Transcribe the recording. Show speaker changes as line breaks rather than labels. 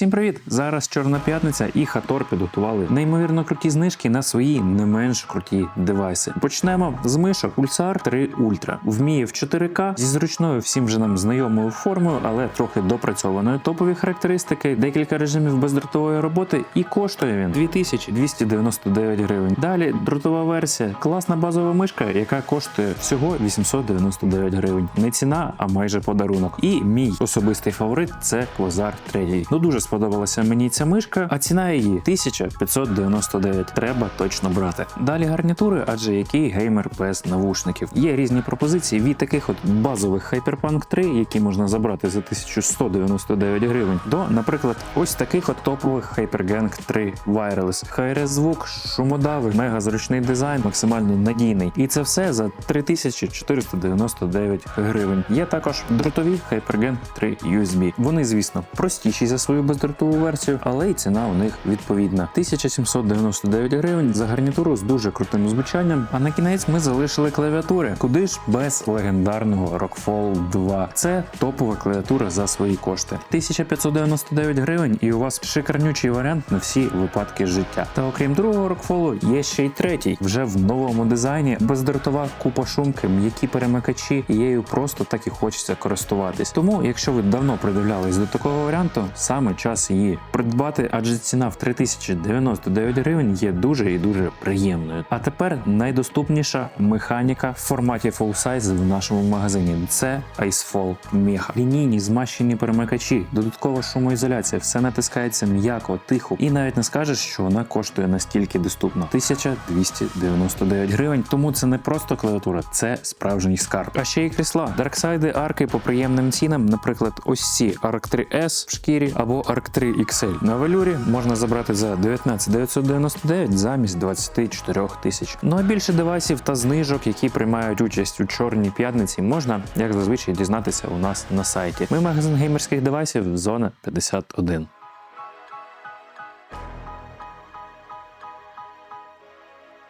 Всім привіт! Зараз Чорна п'ятниця і Хатор підготували неймовірно круті знижки на свої не менш круті девайси. Почнемо з мишок Pulsar 3 Ultra. Вміє в 4К зі зручною всім вже нам знайомою формою, але трохи допрацьованою. Топові характеристики, декілька режимів бездротової роботи, і коштує він 2299 гривень. Далі дротова версія, класна базова мишка, яка коштує всього 899 гривень. Не ціна, а майже подарунок. І мій особистий фаворит це Квазар 3. Ну дуже сподобалася мені ця мишка, а ціна її 1599. Треба точно брати. Далі гарнітури, адже який геймер без навушників. Є різні пропозиції від таких от базових Hyperpunk 3, які можна забрати за 1199 гривень, до, наприклад, ось таких от топових HyperGang 3 Wireless. HRS звук, шумодави, мега зручний дизайн, максимально надійний. І це все за 3499 гривень. Є також дротові HyperGen 3 USB. Вони, звісно, простіші за свою бездротову версію, але й ціна у них відповідна. 1799 гривень за гарнітуру з дуже крутим звучанням. А на кінець ми залишили клавіатури. Куди ж без легендарного Rockfall 2? Це топова клавіатура за свої кошти. 1599 гривень, і у вас шикарнючий варіант на всі випадки життя. Та окрім другого Rockfall, є ще й третій, вже в новому дизайні, бездротова купа шумки, м'які перемикачі, і її просто так і хочеться користуватись. Тому, якщо ви давно придивлялись до такого варіанту, саме час її придбати, адже ціна в 3099 гривень є дуже і дуже приємною. А тепер найдоступніша механіка в форматі full size в нашому магазині. Це Icefall Mega. Лінійні змащені перемикачі, додаткова шумоізоляція, все натискається м'яко, тихо, і навіть не скажеш, що вона коштує настільки доступно. 1299 гривень. Тому це не просто клавіатура, це справжній скарб. А ще й крісла. Дарксайди арки по приємним цінам, наприклад, ось ці Arc 3 S в шкірі або Arc 3 XL на велюрі можна забрати за 19 999 замість 24 тисяч. Ну а більше девайсів та знижок, які приймають участь у чорній п'ятниці, можна, як зазвичай, дізнатися у нас на сайті. Ми магазин геймерських девайсів, зона 51.